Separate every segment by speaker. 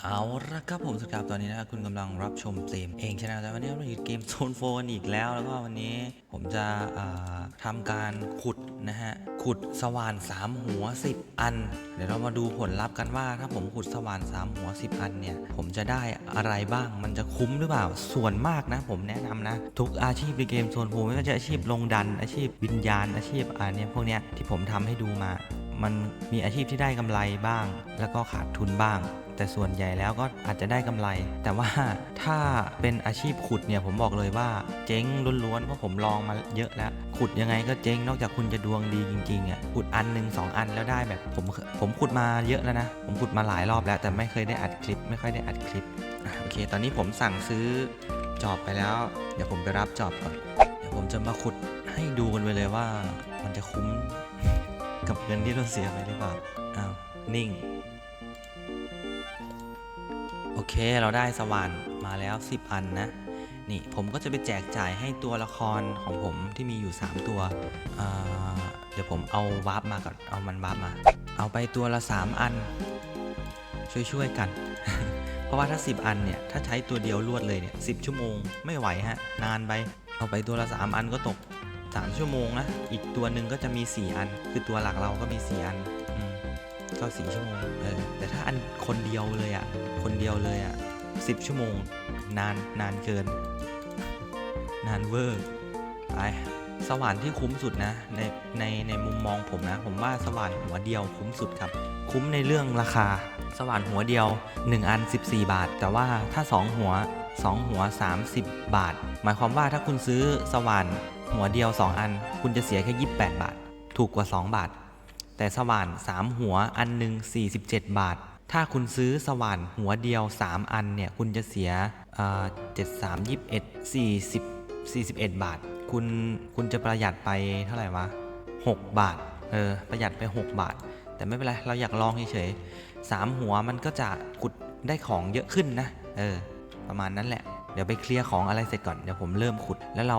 Speaker 1: เอาละครับผมสครับตอนนี้นะครับคุณกำลังรับชมเกมเองชนะแล้ววันนี้เราอยู่เกมโซนโฟนอีกแล้วแล้วก็วันนี้ผมจะทำการขุดนะฮะขุดสว่าน 3 หัว 10 อัน เดี๋ยวเรามาดูผลลัพธ์กันว่า ถ้าผมขุดสว่าน 3 หัว 10 อันเนี่ย ผมจะได้อะไรบ้างมันจะคุ้มหรือเปล่า ส่วนมากนะ ผมแนะนำนะ ทุกอาชีพในเกมโซนโฟนไม่ว่าจะอาชีพลงดันอาชีพวิญญาณอาชีพอ่าเนี่ยพวกเนี้ยที่ผมทำให้ดูมา มันมีอาชีพที่ได้กำไรบ้าง แล้วก็ขาดทุนบ้าง แต่ส่วนใหญ่แล้วก็อาจจะได้กำไร แต่ว่าถ้าเป็นอาชีพขุดเนี่ยผมบอกเลยว่าเจ๊งล้วนๆเพราะผมลองมาเยอะแล้ว ขุดยังไงก็เจ๊งนอกจากคุณจะดวงดีจริงๆอะขุดอันหนึ่งสองอันแล้วได้แบบผมผมขุดมาเยอะแล้วนะ ผมขุดมาหลายรอบแล้ว แต่ไม่เคยได้อัดคลิป ไม่ค่อยได้อัดคลิปโอเค ตอนนี้ผมสั่งซื้อจอบไปแล้ว เดี๋ยวผมไปรับจอบก่อน เดี๋ยวผมจะมาขุดให้ดูกันไปเลยว่ามันจะคุ้ม กับเงินที่เราเสียไปหรือเปล่า อ้าว นิ่ง โอเค เราได้สว่านมาแล้ว 10 อันนะ นี่ผมก็จะไปแจกจ่ายให้ตัวละครของผมที่มีอยู่ 3 ตัว เดี๋ยวผมเอาวาร์ปมาก่อน เอามันวาร์ปมา เอาไปตัวละ 3 อัน ช่วยๆกัน เพราะว่าถ้า 10 อันเนี่ย ถ้าใช้ตัวเดียวรวดเลยเนี่ย10ชั่วโมงไม่ไหวฮะ นานไป เอาไปตัวละ 3 อันก็ตก 3 ชั่วโมงนะ อีกตัวหนึ่งก็จะมี 4 อัน คือตัวหลักเราก็มี 4 อันอก็ 4 ชั่วโมง เออ แต่ถ้าอันคนเดียวเลยอะ่ะ คนเดียวเลยอะ่ะ 10 ชั่วโมง นาน นานเกิน นานเวอร์ ไป สว่านที่คุ้มสุดนะ ใน ใน ในมุมมองผมนะ ผมว่าสว่านหัวเดียวคุ้มสุดครับ คุ้มในเรื่องราคา สว่านหัวเดียว 1 อัน 14 บาท แต่ว่าถ้า 2 หัว 2 หัว 30 บาท หมายความว่าถ้าคุณซื้อสว่านหัวเดียว 2 อัน คุณจะเสียแค่ 28 บาท ถูกกว่า 2 บาท แต่สว่าน 3 หัวอันหนึ่ง47 บาท ถ้าคุณซื้อสว่านหัวเดียว 3 อันเนี่ยคุณจะเสียเจ็ดสามยี่สิบเอ็ดสี่สิบสี่สิบเอ็ดบาท คุณคุณจะประหยัดไปเท่าไหร่วะ6บาทเออประหยัดไป6บาท แต่ไม่เป็นไรเราอยากลองเฉยๆสามหัวมันก็จะขุดได้ของเยอะขึ้นนะ เออ ประมาณนั้นแหละ เดี๋ยวไปเคลียร์ของอะไรเสร็จก่อน เดี๋ยวผมเริ่มขุด แล้วเรา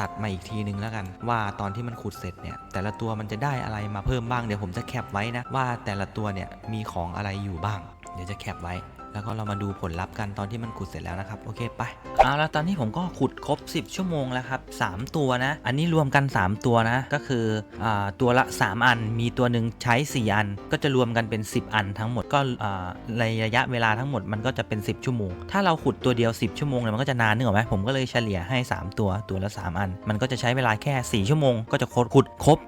Speaker 1: ตัดมาอีกทีนึงแล้วกัน ว่าตอนที่มันขุดเสร็จเนี่ย แต่ละตัวมันจะได้อะไรมาเพิ่มบ้าง เดี๋ยวผมจะแคปไว้นะว่าแต่ละตัวเนี่ยมีของอะไรอยู่บ้าง เดี๋ยวจะแคปไว้ แล้วก็เรามาดูผลลัพธ์กันตอนที่มันขุดเสร็จแล้วนะครับ โอเคไปเอาละตอนนี้ผมก็ขุดครบ 10 ชั่วโมงแล้วครับ 3 ตัวนะ อันนี้รวมกัน 3 ตัวนะ ก็คืออตัวละ 3 อัน มีตัวหนึ่งใช้ 4 อัน ก็จะรวมกันเป็น 10 อันทั้งหมด ก็ในระยะเวลาทั้งหมดมันก็จะเป็น 10 ชั่วโมง ถ้าเราขุดตัวเดียว 10 ชั่วโมงเนี่ยมันก็จะนานนึกออกไหมผมก็เลยเฉลี่ยให้ 3 ตัวตัวละ 3 อัน มันก็จะใช้เวลาแค่ 4 ชั่วโมง ก็จะขุดครบ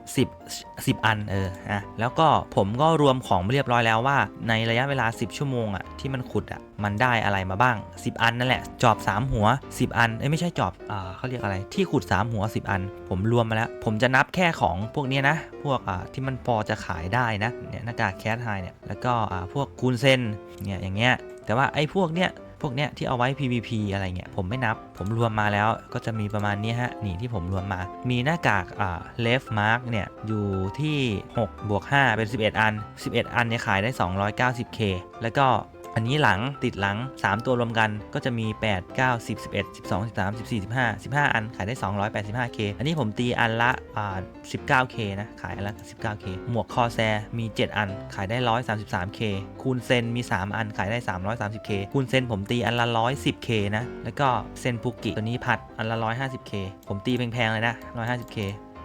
Speaker 1: 10 10 อันเออฮะแล้วก็ผมก็รวมของเรียบร้อยแล้วว่า ในระยะเวลา 10 ชั่วโมงอะที่มันขุดอะมันได้อะไรมาบ้าง 10 อันนั่นแหละ จอบ 3 หัว 10 อันเอ้ยไม่ใช่จอบอ่าเขาเรียกอะไรที่ขุด 3 หัว 10 อัน ผมรวมมาแล้ว ผมจะนับแค่ของพวกนี้นะ พวกอ่าที่มันพอจะขายได้นะเนี่ยหน้ากากแคทไฮเนี่ยแล้วก็อ่าพวกคูณเซนเนี่ยอย่างเงี้ยแต่ว่าไอ้พวกเนี้ยพวกเนี้ยที่เอาไว้ PVP อะไรเงี้ยผมไม่นับ ผมรวมมาแล้วก็จะมีประมาณนี้ฮะ นี่ที่ผมรวมมา มีหน้ากากอ่า left mark เนี่ย อยู่ที่6บวก5เป็น 11 อัน 11 อันเนี่ยขายได้ 290k แล้วก็ อันนี้หลังติดหลัง 3 ตัวรวมกันก็จะมี 8 9 10 11 12 13 14 15 15 อันขายได้ 285k อันนี้ผมตีอันละอ่า 19k นะ ขายอันละ 19k หมวกคอแซมี 7 อัน ขายได้ 133k คูณเซนมี 3 อัน ขายได้ 330k คูณเซนผมตีอันละ 110k นะ แล้วก็เซนปุกิตัวนี้ผัดอันละ 150k ผมตีแพงๆเลยนะ 150k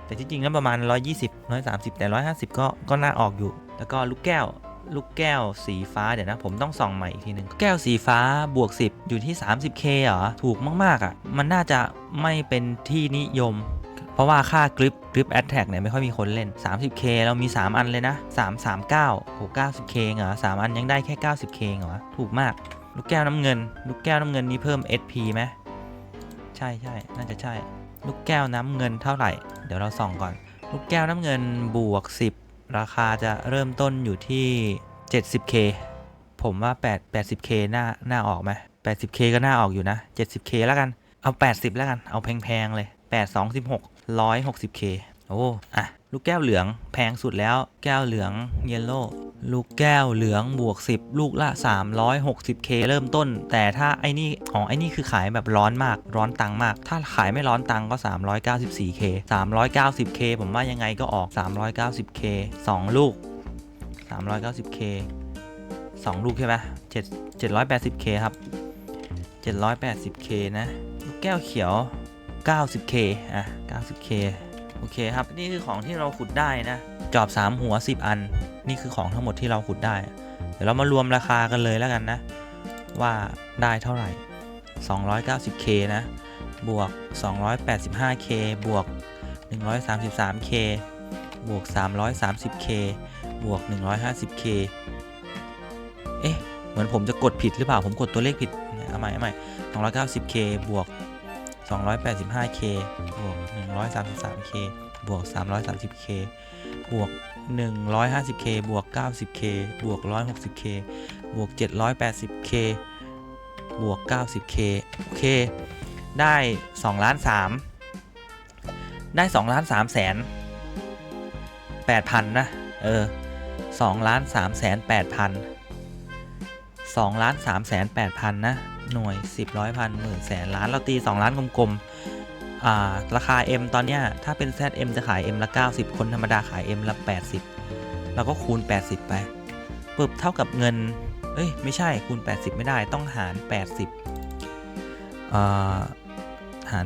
Speaker 1: แต่ที่จริงแล้วประมาณ 120 130 แต่ 150 ก็ก็น่าออกอยู่ แล้วก็ลูกแก้ว ลูกแก้วสีฟ้าเดี๋ยวนะ ผมต้องส่องใหม่อีกทีหนึ่งแก้วสีฟ้าบวก 10 อยู่ที่ 30k เหรอ ถูกมากๆอะ่ะ มันน่าจะไม่เป็นที่นิยม เพราะว่าค่ากริปกริปแอตแทกเนี่ยไม่ค่อยมีคนเล่น 30k เรามี 3 อันเลยนะ 339โห 90k เหรอ 3 อันยังได้แค่ 90k เหรอ ถูกมาก ลูกแก้วน้ำเงิน ลูกแก้วน้ำเงินนี้เพิ่ม SP ไหมใช่ใช่น่าจะใช่ ลูกแก้วน้ำเงินเท่าไหร่ เดี๋ยวเราส่องก่อน ลูกแก้วน้ำเงินบวก 10 ราคาจะเริ่มต้นอยู่ที่ 70k ผมว่า8 80k น่าน่าออกไหม 80k ก็น่าออกอยู่นะ 70k แล้วกัน เอา 80 แล้วกัน เอาแพงๆเลย 8 2 16 160k โอ้ อะ ลูกแก้วเหลืองแพงสุดแล้ว แก้วเหลืองเยลโล่ ลูกแก้วเหลืองบวก 10 ลูกละ 360k เริ่มต้น แต่ถ้าไอ้นี่อ๋อไอ้นี่คือขายแบบร้อนมากร้อนตังมาก ถ้าขายไม่ร้อนตังค์ก็ 394k 390k ผมว่ายังไงก็ออก 390k 2 ลูก 390k 2 ลูกใช่ไหม7 780k ครับ 780k นะ ลูกแก้วเขียว 90k อะ 90k โอเคครับ นี่คือของที่เราขุดได้นะ จอบ 3 หัว 10 อัน นี่คือของทั้งหมดที่เราขุดได้ เดี๋ยวเรามารวมราคากันเลยแล้วกันนะ ว่าได้เท่าไหร่ 290k นะ บวก 285k บวก 133k บวก 330k บวก 150k เอ๊ะ เหมือนผมจะกดผิดหรือเปล่า ผมกดตัวเลขผิดเนี่ยเอาใหม่เอาใหม่ 290k บวก 285k บวก 133k บวก 330k บวก 150k บวก 90k บวก 160k บวก 780k บวก 90k โอเค ได้2ล้าน3ได้2ล้าน3แสน8,000 นะ เออ2ล้าน3แสน8,000 2ล้าน3แสน8,000 นะ หน่วย 10ร้อยพันหมื่นแสนล้าน เราตี 2 ล้านกลมๆ ราคา M ตอนเนี้ยถ้าเป็น ZM จะขาย M ละ 90 คนธรรมดาขาย M ละ 80 เราก็คูณ 80 ไปปึ๊บเท่ากับเงิน เอ้ย ไม่ใช่คูณ 80 ไม่ได้ต้องหาร 80อ่าหาร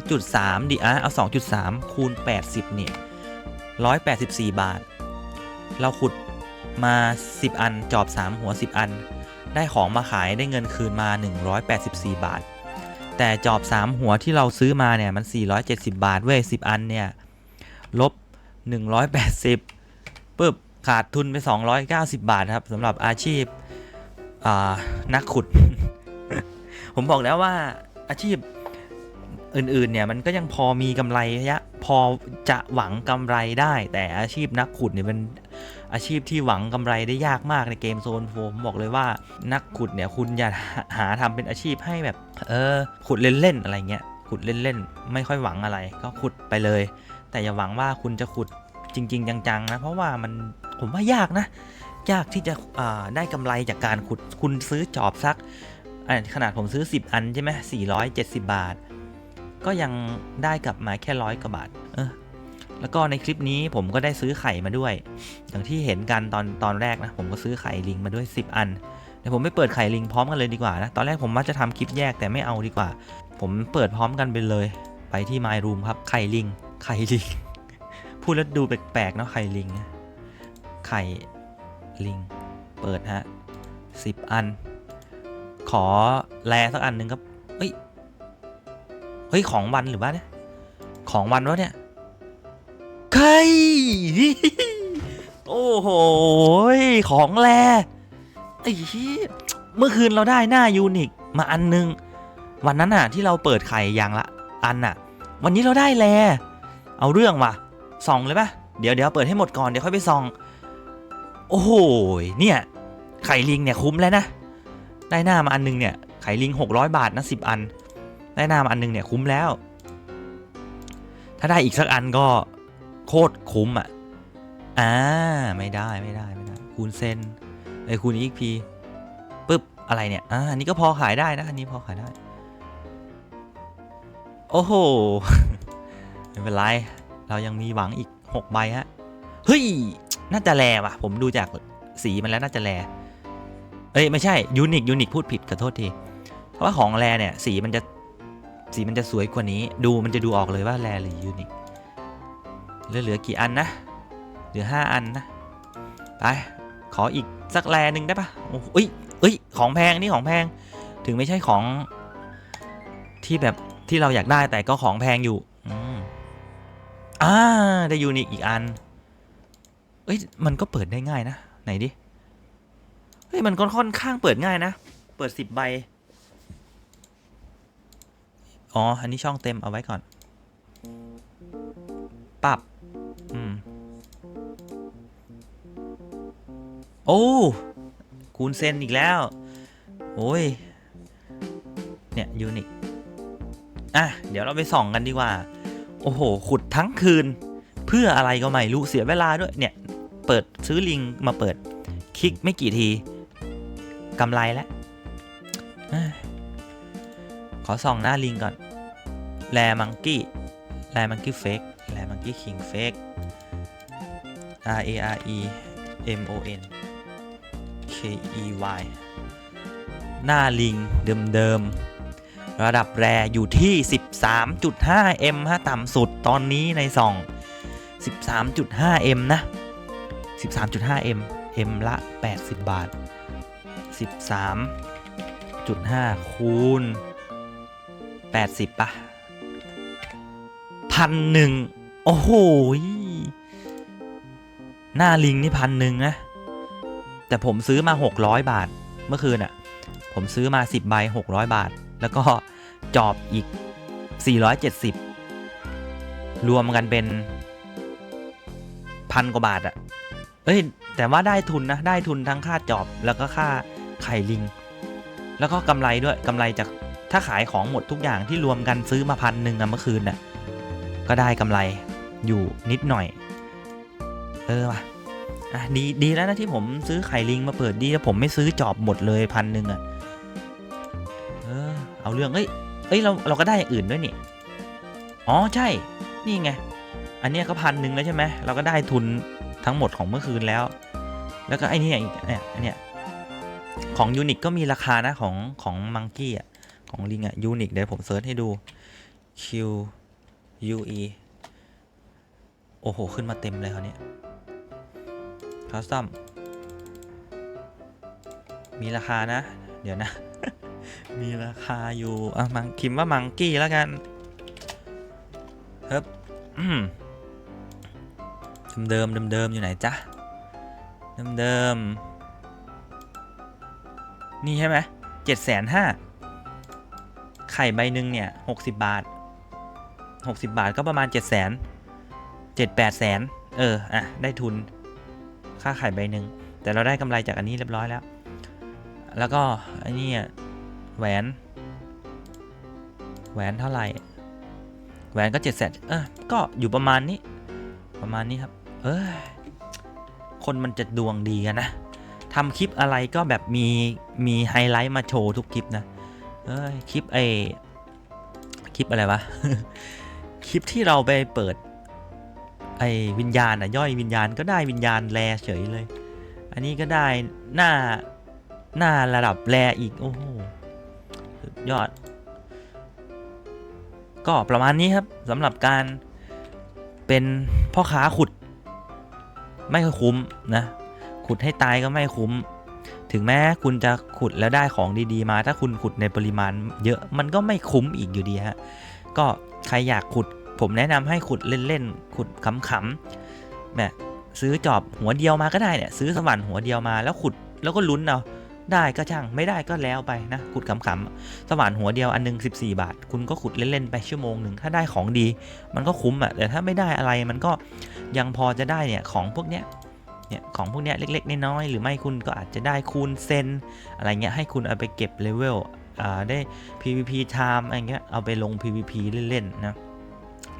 Speaker 1: 2.3 ดิอะเอา 2.3 คูณ 80 เนี่ย 184 บาท เราขุดมา 10 อัน จอบ 3 หัว 10 อัน ได้ของมาขายได้เงินคืนมา 184 บาท แต่จอบ 3 หัวที่เราซื้อมาเนี่ย มัน 470 บาท เว้ย 10 อัน เนี่ย ลบ 180ปึ๊บขาดทุนไป 290 บาท ครับสำหรับอาชีพนักขุด ผมบอกแล้วว่าอาชีพอื่น ๆ เนี่ย มันก็ยังพอมีกำไรยะพอจะหวังกำไรได้ แต่อาชีพนักขุดเนี่ยเป็น อาชีพที่หวังกำไรได้ยากมากในเกมโซนโฟผมบอกเลยว่านักขุดเนี่ยคุณอย่าหาทำเป็นอาชีพให้แบบเออขุดเล่นๆอะไรเงี้ยขุดเล่นๆ ไม่ค่อยหวังอะไร ก็ขุดไปเลย แต่อย่าหวังว่าคุณจะขุดจริง ๆ จังๆนะเพราะว่ามันผมว่ายากนะ ยากที่จะได้กำไรจากการขุดคุณซื้อจอบสักขนาดผมซื้อ 10 อันใช่ไหม470 บาท ก็ยังได้กลับมาแค่ร้อยกว่าบาท เออ แล้วก็ในคลิปนี้ผมก็ได้ซื้อไข่มาด้วย อย่างที่เห็นกันตอนตอนแรกนะผมก็ซื้อไข่ลิงมาด้วย 10 อันเดี๋ยวผมไม่เปิดไข่ลิงพร้อมกันเลยดีกว่านะตอนแรกผมว่าจะทำคลิปแยกแต่ไม่เอาดีกว่า ผมเปิดพร้อมกันไปเลย ไปที่ My Room ครับไข่ลิงไข่ลิงพูดแล้วดูแปลกๆเนาะไข่ลิงไข่ลิง เปิดฮะสิบอัน ขอแลสักอันหนึ่งครับเฮ้ยเฮ้ยของวันหรือว่าเนี่ยของวันวะเนี่ย โอ้โห ของแลไอ้เหี้ยเมื่อคืนเราได้หน้ายูนิคมาอันนึง วันนั้นน่ะที่เราเปิดไข่อย่างละอันน่ะ วันนี้เราได้แล เอาเรื่องว่ะส่องเลยปะเดี๋ยวเดี๋ยวเปิดให้หมดก่อนเดี๋ยวค่อยไปส่อง โอ้โห เนี่ย ไข่ลิงเนี่ยคุ้มแล้วนะ ได้หน้ามาอันนึงเนี่ย ไข่ลิง 600 บาทนะ10อัน ได้หน้ามาอันนึงเนี่ยคุ้มแล้ว ถ้าได้อีกสักอันก็ โคตรคุ้มอะ อ่า ไม่ได้ไม่ได้ไม่ได้ คูณเซนไอ้คูณอีกพีปึ๊บ อะไรเนี่ย อ่า อันนี้ก็พอขายได้นะ อันนี้พอขายได้ โอ้โห ไม่เป็นไร เรายังมีหวังอีก6ใบฮะ เฮ้ย น่าจะแลว่ะ ผมดูจากสีมันแล้วน่าจะแล เอ้ย ไม่ใช่ ยูนิค ยูนิค พูดผิด ขอโทษที เพราะว่าของแลเนี่ย สีมันจะ สีมันจะสวยกว่านี้ ดูมันจะดูออกเลยว่าแลหรือยูนิค เหลือเหลือกี่อันนะ เหลือ 5 อันนะ ไป ขออีกสักแลหนึ่งได้ปะโอ้โหเอ้ยเอ้ย ของแพงนี่ของแพง ถึงไม่ใช่ของ ที่แบบที่เราอยากได้แต่ก็ของแพงอยู่อือ่า ได้ยูนิคอีกอัน เอ้ย มันก็เปิดได้ง่ายนะ ไหนดิ เฮ้ย มันก็ค่อนข้างเปิดง่ายนะ เปิดสิบใบ อ๋อ อันนี้ช่องเต็มเอาไว้ก่อน ปรับ โอ้ คูณเซนอีกแล้ว โอ้ย เนี่ยยูนิคอะ เดี๋ยวเราไปส่องกันดีกว่า โอ้โห ขุดทั้งคืน เพื่ออะไรก็ไม่รู้ เสียเวลาด้วย เนี่ย เปิดซื้อลิงมาเปิด คลิกไม่กี่ทีกำไรแล้วอขอส่องหน้าลิงก่อนแลมังกี้แลมังกี้เฟกแลมังกี้คิงเฟก R A R E M O N E Y หน้าลิงเดิมๆ ระดับแรอยู่ที่ 13.5M ฮะต่ำสุดตอนนี้ในซอง 13.5M นะ 13.5M M ละ 80 บาท 13.5 คูณ 80ปะพันหนึ่งโอ้โห หน้าลิงนี่พันหนึ่งนะ แต่ผมซื้อมา 600 บาท เมื่อคืนอะ่ะ ผมซื้อมา 10ใบ600 บาท แล้วก็จอบอีก 470 รวมกันเป็นพันกว่าบาทอะ่ะ เอ้ย แต่ว่าได้ทุนนะ ได้ทุนทั้งค่าจอบแล้วก็ค่าไข่ลิง แล้วก็กำไรด้วยกำไรจากถ้าขายของหมดทุกอย่างที่รวมกันซื้อมาพันหนึ่งอะเมื่อคืนน่ะ ก็ได้กำไรอยู่นิดหน่อย เออว่ะ อะดีดีแล้วนะที่ผมซื้อไข่ลิงมาเปิดดีแล้วผมไม่ซื้อจอบหมดเลยพันหนึ่งอะเออเอาเรื่องเอ้ยเอ้ยเราเราก็ได้อย่างอื่นด้วยนี่อ๋อใช่นี่ไงอันเนี้ยก็พันหนึ่งแล้วใช่ไหมเราก็ได้ทุนทั้งหมดของเมื่อคืนแล้ว แล้วก็ไอ้นี่อีกเนี่ยอันเนี้ยของยูนิคก็มีราคานะของของมังกี้อะของลิงอะยูนิคเดี๋ยวผมเซิร์ชให้ดู Q U E โอ้โห ขึ้นมาเต็มเลยคราวนี้ คัสตอมมีราคานะ เดี๋ยวนะ มีราคาอยู่อะมังคิมว่ามังกี้แล้วกันเฮ้บเดิมเดิมเดิมอยู่ไหนจ๊ะเดิมเดิมนี่ใช่ไหมเจ็ดแสนห้าไข่ใบหนึ่งเนี่ยหกสิบบาทหกสิบาทก็ประมาณเจ็ดแสนเจ็ดแปดแสนเออ อะ ได้ทุน ค่าไข่ใบหนึ่งแต่เราได้กำไรจากอันนี้เรียบร้อยแล้ว แล้วก็อันนี้อะแหวน แหวนเท่าไหร่ แหวนก็เจ็ดแสนเออก็อยู่ประมาณนี้ ประมาณนี้ครับ เอ้ยคนมันจะดวงดีกันนะทำคลิปอะไรก็แบบมีมีไฮไลท์มาโชว์ทุกคลิปนะเอ้ยคลิปไอคลิปอะไรวะ คลิปที่เราไปเปิด ไอวิญญาณอะย่อยวิญญาณก็ได้วิญญาณแลเฉยเลย อันนี้ก็ได้หน้าหน้าระดับแลอีก โอ้โหสุดยอด ก็ประมาณนี้ครับสำหรับการเป็นพ่อค้าขุด ไม่ค่อยคุ้มนะ ขุดให้ตายก็ไม่คุ้ม ถึงแม้คุณจะขุดแล้วได้ของดีๆมา ถ้าคุณขุดในปริมาณเยอะมันก็ไม่คุ้มอีกอยู่ดีฮะก็ใครอยากขุด ผมแนะนำให้ขุดเล่นๆ ขุดขำๆแบบซื้อจอบหัวเดียวมาก็ได้เนี่ยซื้อสว่านหัวเดียวมาแล้วขุดแล้วก็ลุ้นเอาได้ก็ช่างไม่ได้ก็แล้วไปนะขุดขำๆสว่านหัวเดียวอันหนึง 14 บาท คุณก็ขุดเล่นๆไปชั่วโมงหนึ่งถ้าได้ของดี มันก็คุ้มอะ่ะแต่ถ้าไม่ได้อะไรมันก็ยังพอจะได้เนี่ยของพวกเนี้ยเนี่ยของพวกเนี้ยเล็กๆน้อยๆหรือไม่คุณก็อาจจะได้คูณเซนอะไรเงี้ยให้คุณเอาไปเก็บเลเวลอ่าได้ PVP time อะไรเงี้ยเอาไปลง PVP เล่นๆนะ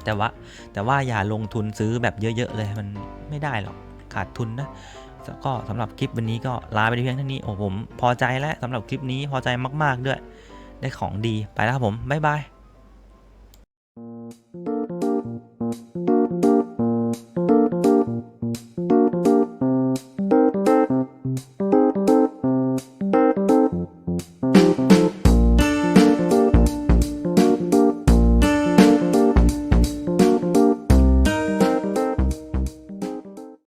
Speaker 1: แต่ว่าแต่ว่าอย่าลงทุนซื้อแบบเยอะ ๆ เลยมันไม่ได้หรอกขาดทุนนะก็สำหรับคลิปวันนี้ก็ลาไปเพียงเท่านี้โอ้ผมพอใจแล้วสำหรับคลิปนี้พอใจมาก ๆ ด้วย ได้ของดีไปแล้วครับผมบ๊ายบาย